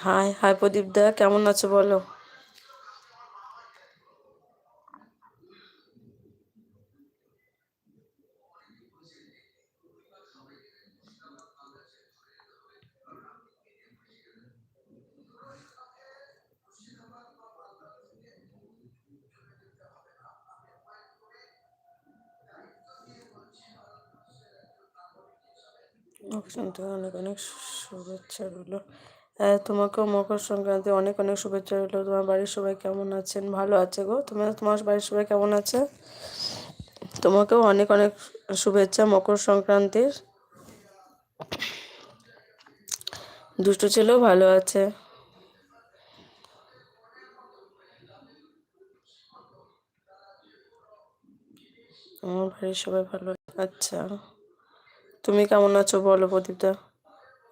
High high প্রদীপ দা কেমন আছো বলো? অনেক অনেক শুভেচ্ছা রইল। তোমাকেও মকর সংক্রান্তি অনেক অনেক শুভেচ্ছা রইল। তোমার বাড়ির সবাই কেমন আছেন? ভালো আছে গো। তোমার তোমার বাড়ির সবাই কেমন আছে? তোমাকেও অনেক অনেক শুভেচ্ছা মকর সংক্রান্তির। দুষ্টু ছেলেও ভালো আছে। আমার বাড়ির সবাই ভালো আচ্ছা। তুমি কেমন আছো বলো প্রদীপদা?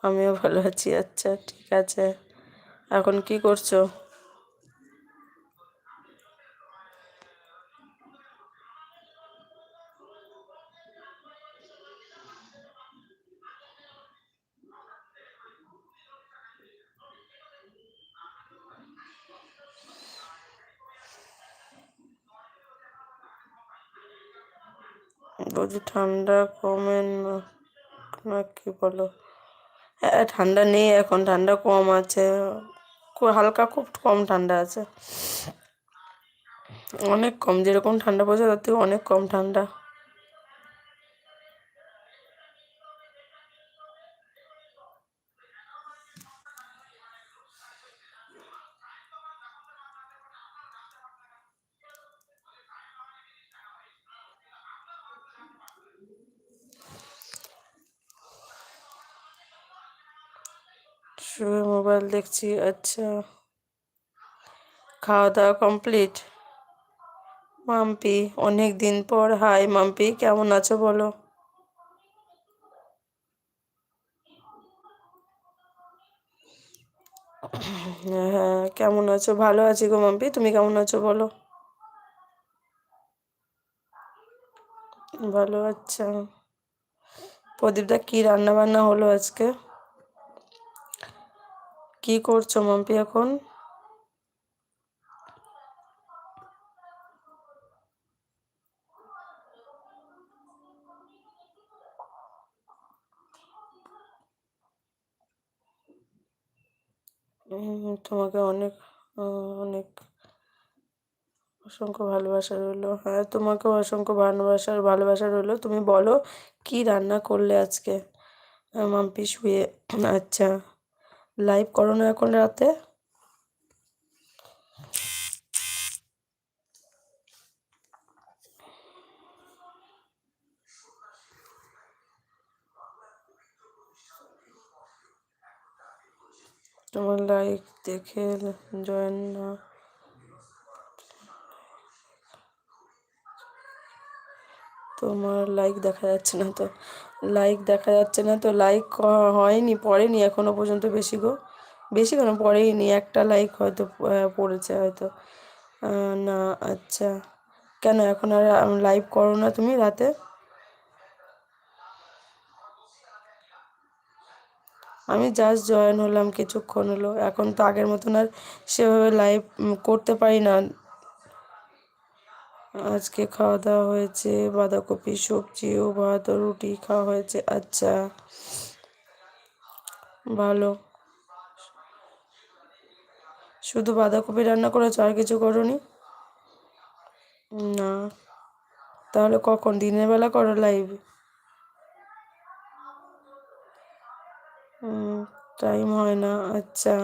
আমিও ভালো আছি আচ্ছা ঠিক আছে। এখন কি করছ? বলছি ঠান্ডা কমেন না কি বলো? ঠান্ডা নেই এখন, ঠান্ডা কম আছে। হালকা খুব কম ঠান্ডা আছে। অনেক কম, যেরকম ঠান্ডা পড়ছে, তার থেকে অনেক কম ঠান্ডা। মোবাইল দেখছি আচ্ছা। খাওয়া দাওয়া কমপ্লিট মাম্পি অনেক দিন পর হাই মাম্পি, কেমন আছো বলো? হ্যাঁ কেমন আছো? ভালো আছি গো মাম্পি, তুমি কেমন আছো বলো? ভালো আচ্ছা। প্রদীপদা, কি রান্না বান্না হলো আজকে? কি করছ মাম্পি এখন? তোমাকে অনেক অনেক অসংখ্য ভালোবাসা রইল। হ্যাঁ তোমাকেও অসংখ্য ভালোবাসার ভালোবাসা রইল। তুমি বলো, কি রান্না করলে আজকে? মাম্পি শুয়ে আচ্ছা। লাইভ করো না এখন রাতে। তোমার লাইক দেখে জয়েন না। তোমার লাইক দেখা যাচ্ছে না তো। লাইক দেখা যাচ্ছে না, তো লাইক হয়নি, পড়েনি এখনও পর্যন্ত বেশি গো। বেশি কেন? পড়েইনি, একটা লাইক হয়তো পড়েছে হয়তো। না আচ্ছা। কেন এখন আর লাইভ করো না তুমি রাতে? আমি জাস্ট জয়েন হলাম, কিছুক্ষণ হলো। এখন তো আগের মতন আর সেভাবে লাইভ করতে পারি না। আজকে খাওয়া দাওয়া হয়েছে, বাঁধাকপি, সবজি ও ভাত ও রুটি খাওয়া হয়েছে। আচ্ছা ভালো। শুধু বাঁধাকপি রান্না করেছ আর কিছু করনি? না। তাহলে কখন? দিনের বেলা করো লাইভ টাইম হয় না। আচ্ছা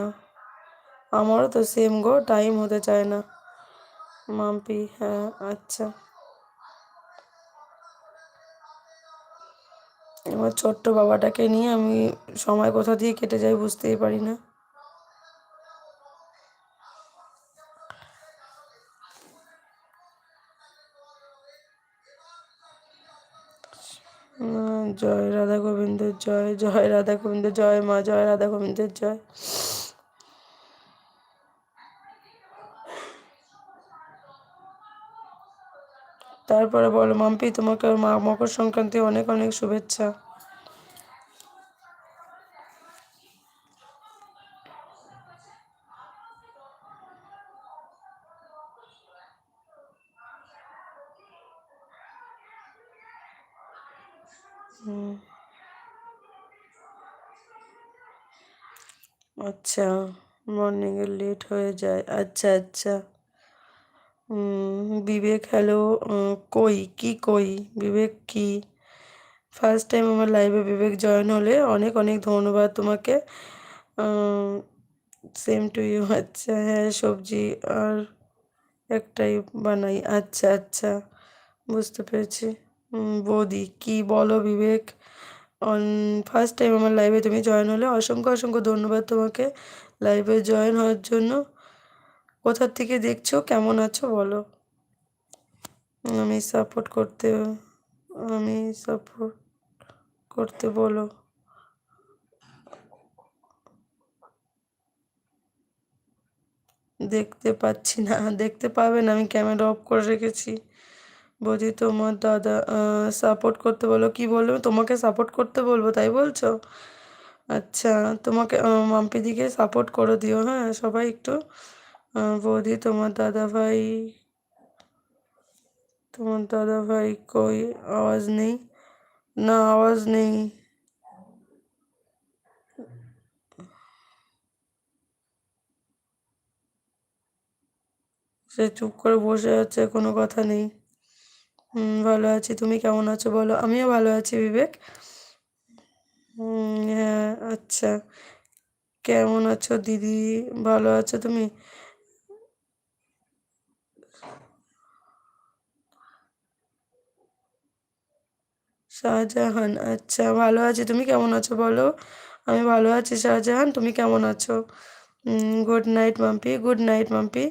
আমারও তো সেম গো টাইম হতে চায় না। মাম্পি হ্যাঁ আচ্ছা। আমার ছোট্ট বাবাটাকে নিয়ে আমি সময় কোথা দিয়ে কেটে যাই বুঝতেই পারি না। জয় রাধা গোবিন্দের জয় জয় রাধা গোবিন্দ, জয় মা, জয় রাধা গোবিন্দের জয়। তারপরে বলো, মাম্পি, তোমাকে ওর মকর সংক্রান্তি অনেক অনেক শুভেচ্ছা। আচ্ছা মর্নিংয়ে লেট হয়ে যায়। আচ্ছা আচ্ছা। বিবেক হ্যালো কই? কি কই? বিবেক কি? ফার্স্ট টাইম আমার লাইভে বিবেক জয়েন হলে অনেক অনেক ধন্যবাদ তোমাকে। সেম টু ইউ আচ্ছা হ্যাঁ সবজি আর একটাই বানাই। আচ্ছা আচ্ছা বুঝতে পেরেছি। বৌদি, কি বলো বিবেক? অন ফার্স্ট টাইম আমার লাইভে তুমি জয়েন হলে অসংখ্য অসংখ্য ধন্যবাদ তোমাকে। লাইভে জয়েন হওয়ার জন্য। কোথার থেকে দেখছ? কেমন আছো বলো। আমি সাপোর্ট করতে, আমি সাপোর্ট করতে বলো। দেখতে পাচ্ছি না, দেখতে পাবেন আমি ক্যামেরা অফ করে রেখেছি। বলছি তোমার দাদা সাপোর্ট করতে বলো। কি বলব তোমাকে সাপোর্ট করতে বলব, তাই বলছো? আচ্ছা তোমাকে মাম্পিদিকে সাপোর্ট করে দিও হ্যাঁ? সবাই একটু বৌদি, তোমার দাদা ভাই তোমার দাদা ভাই কই? আওয়াজ নেই। না, আওয়াজ নেই। সে চুপ করে বসে আছে, কোনো কথা নেই। ভালো আছি। তুমি কেমন আছো বলো? আমিও ভালো আছি, বিবেক। হ্যাঁ আচ্ছা। কেমন আছো দিদি? ভালো আছো তুমি? শাহজাহান আচ্ছা ভালো আছি। তুমি কেমন আছো বলো? আমি ভালো আছি শাহজাহান, তুমি কেমন আছো? Good night Mampi good night Mampi.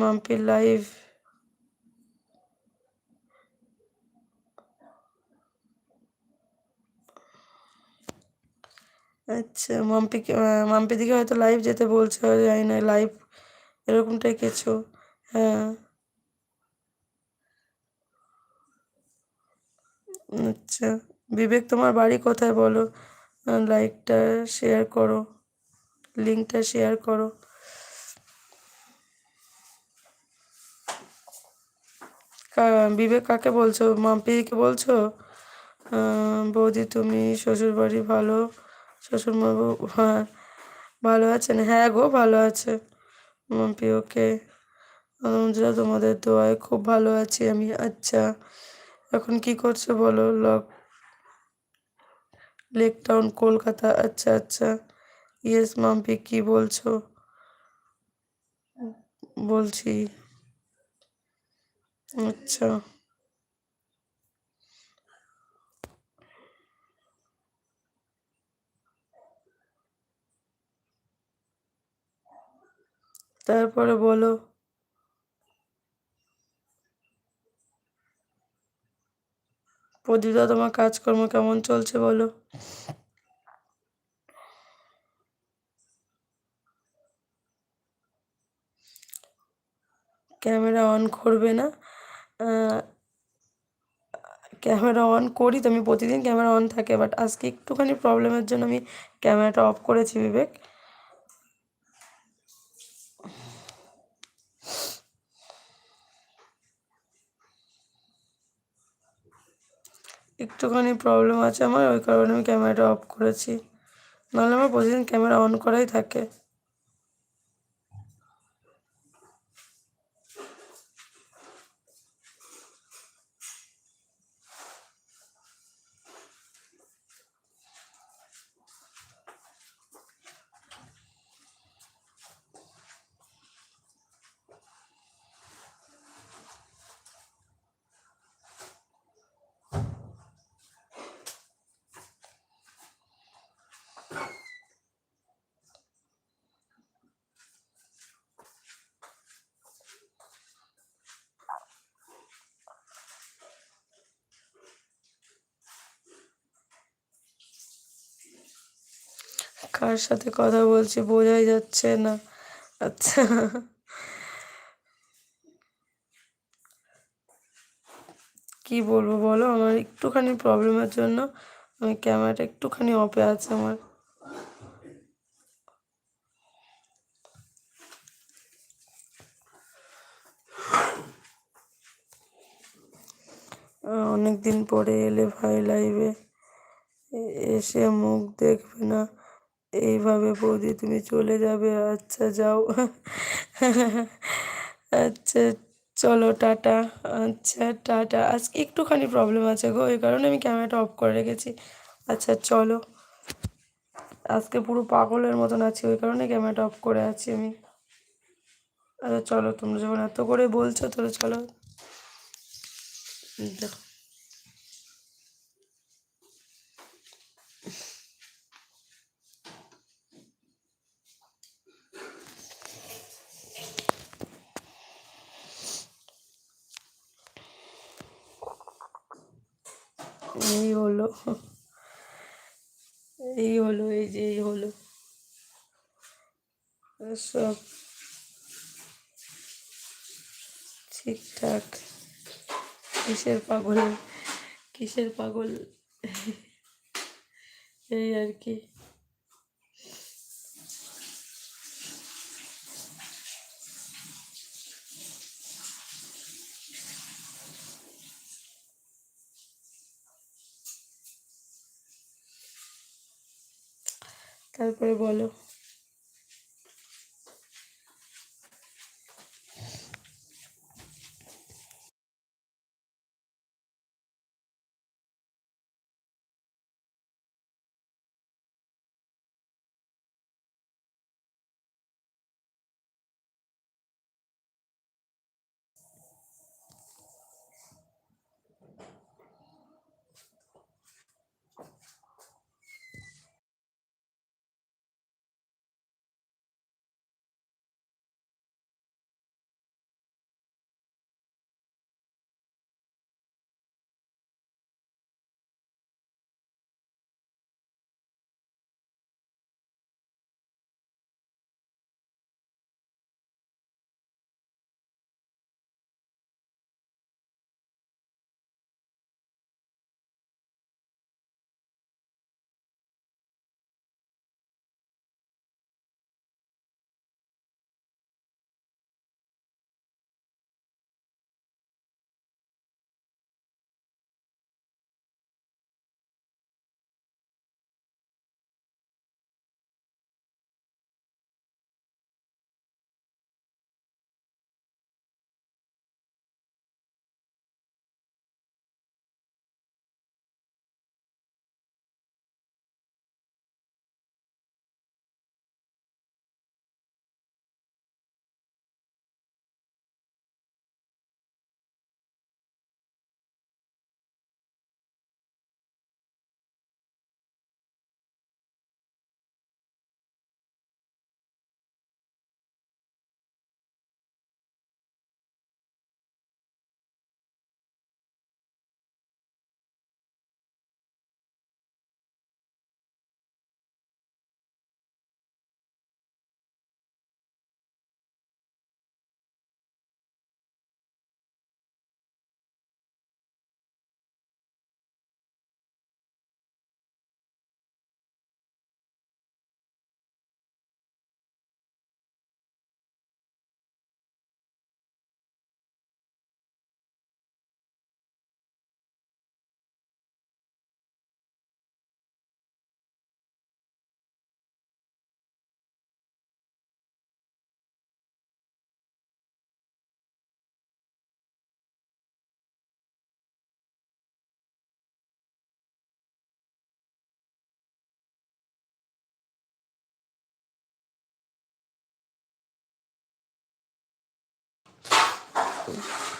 Mampi live আচ্ছা মাম্পিকে মাম্পি দিকে হয়তো লাইভ যেতে বলছে জানি না লাইভ এরকমটাই কিছু। হ্যাঁ। আচ্ছা বিবেক, তোমার বাড়ি কোথায় বলো? লাইকটা শেয়ার করো লিঙ্কটা শেয়ার করো। বিবেক, কাকে বলছো? মাম্পিকে বলছো? বৌদি, তুমি শ্বশুর বাড়ি ভালো? শ্বশুরবাবু হ্যাঁ ভালো আছেন? হ্যাঁ গো, ভালো আছে। মাম্পি ওকে তোমাদের দোয়ায় খুব ভালো আছি আমি আচ্ছা। এখন কি করছ বলো? লক, লেক টাউন, কলকাতা। আচ্ছা আচ্ছা। ইয়েস মাম্পি, কি বলছো? বলছি। আচ্ছা। তারপরে বলো। প্রদীপদা তোমার কাজকর্ম কেমন চলছে বলো? ক্যামেরা অন করবে না। ক্যামেরা অন করি তো, আমি প্রতিদিন ক্যামেরা অন থাকে, বাট আজকে একটুখানি প্রবলেমের জন্য আমি ক্যামেরাটা অফ করেছি বিবেক। একটুখানি প্রবলেম আছে আমার, ওই কারণে আমি ক্যামেরাটা অফ করেছি। নাহলে আমার প্রতিদিন ক্যামেরা অন করাই থাকে। কার সাথে কথা বলছি বোঝাই যাচ্ছে না। আচ্ছা। কি বলব বলো? আমার একটুখানি প্রবলেমের জন্য আমি ক্যামেরাটা একটুখানি অফে আছে আমার। অনেক দিন পরে এলে ভাই লাইভে এসে মুখ দেখবে না। এইভাবে বৌদি তুমি চলে যাবে। আচ্ছা যাও। আচ্ছা চলো, টাটা। আচ্ছা টাটা। আজকে একটুখানি প্রবলেম আছে গো, এই কারণে আমি ক্যামেরাটা অফ করে রেখেছি। আচ্ছা চলো। আজকে পুরো পাগলের মতন আছি, ওই কারণে ক্যামেরাটা অফ করে আছি আমি। আচ্ছা চলো, তোমরা যখন এত করে বলছো, তাহলে চলো। দেখো এই হলো এই হলো এই যে এই হলো সব ঠিকঠাক কিসের পাগল কিসের পাগল এই আর কি তারপরে বলো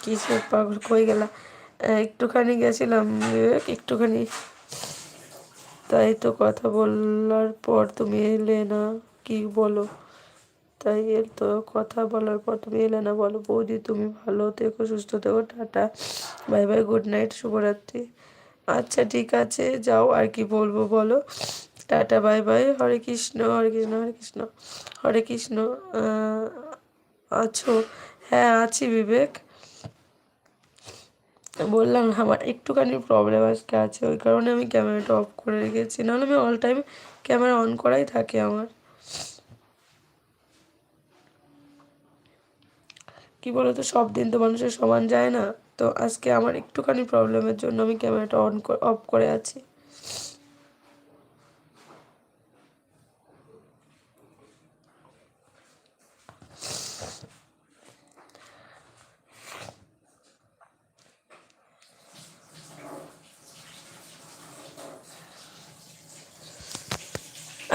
কিসের পাগল কই গেলা? একটুখানি গেছিলাম বিবেক, একটুখানি। তাই তো কথা বলার পর তুমি এলে না, কি বলো? তাই এর তো কথা বলার পর তুমি এলে না বলো। বৌদি, তুমি ভালো থেকো, সুস্থ থেকো, tata. Bye bye, good night, শুভরাত্রি। আচ্ছা ঠিক আছে, যাও, আর কি বলব বলো? Tata, bye bye, Hare Krishna Hare Krishna Hare Krishna Hare Krishna আছো। হ্যাঁ আছি বিবেক। বললাম আমার একটুখানি প্রবলেম আজকে আছে, ওই কারণে আমি ক্যামেরাটা অফ করে রেখেছি, নাহলে আমি অল টাইম ক্যামেরা অন করাই থাকে আমার। কি বলতো, সব দিন তো মানুষের সমান যায় না, তো আজকে আমার একটুখানি প্রবলেমের জন্য আমি ক্যামেরাটা অন অফ করে আছি।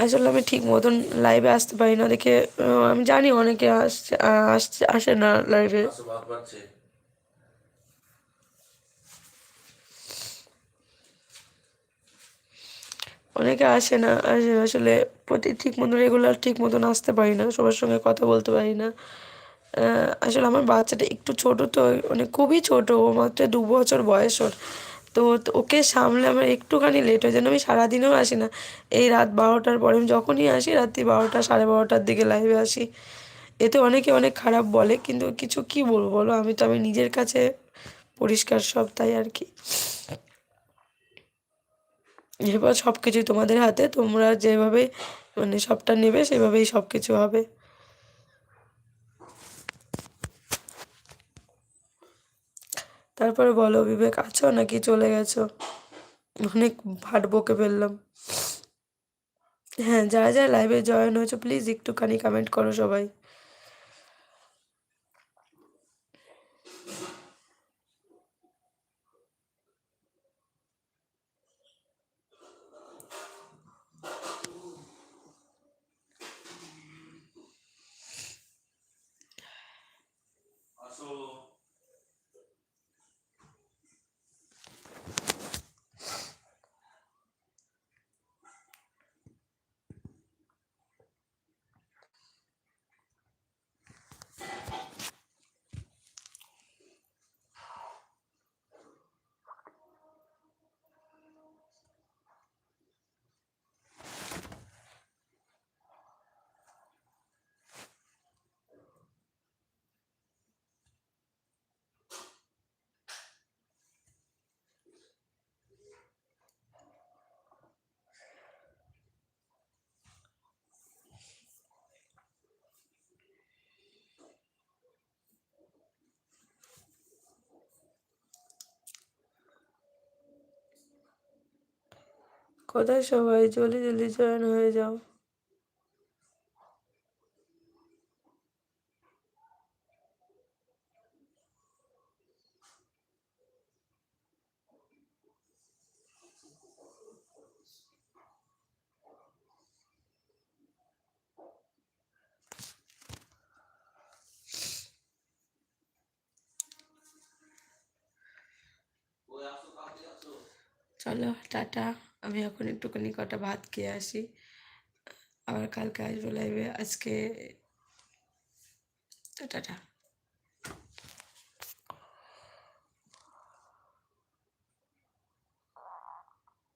আসলে আমি ঠিক মতন লাইভে আসতে পারি না, দেখে আমি জানি অনেকে আসছে আসছে, আসে না লাইভে অনেকে আসে না, আসে আসলে প্রতি ঠিক মতন রেগুলার ঠিক মতন আসতে পারি না, সবার সঙ্গে কথা বলতে পারি না। আসলে আমার বাচ্চাটা একটু ছোট তো মানে খুবই ছোট, ও মাত্র দু বছর বয়স ওর তো ওকে সামলে আমার একটুখানি লেট হয়ে যায় আমি সারাদিনেও আসি না। এই রাত বারোটার পরে আমি যখনই আসি, রাত্রি বারোটা, সাড়ে বারোটার দিকে লাইভে আসি। এতে অনেকে অনেক খারাপ বলে, কিন্তু কিছু কি বলব বলো? আমি তো, আমি নিজের কাছে পরিষ্কার সব তাই আর কি। এরপর সব কিছুই তোমাদের হাতে, তোমরা যেভাবে মানে সবটা নেবে, সেভাবেই সব কিছু হবে। তারপরে বলো, বিবেক, আছো নাকি চলে গেছো? অনেক ভাট বকে ফেললাম। হ্যাঁ যারা যারা লাইভে জয়েন হয়েছো প্লিজ একটুখানি কমেন্ট করো সবাই। কোথায় সবাই জলদি জলদি জয়েন হয়ে যাও। চলো টাটা। আমি এখন একটুখানি কটা ভাত খেয়ে আসি। আবার কালকে আসব লাইভে আজকে টাটা।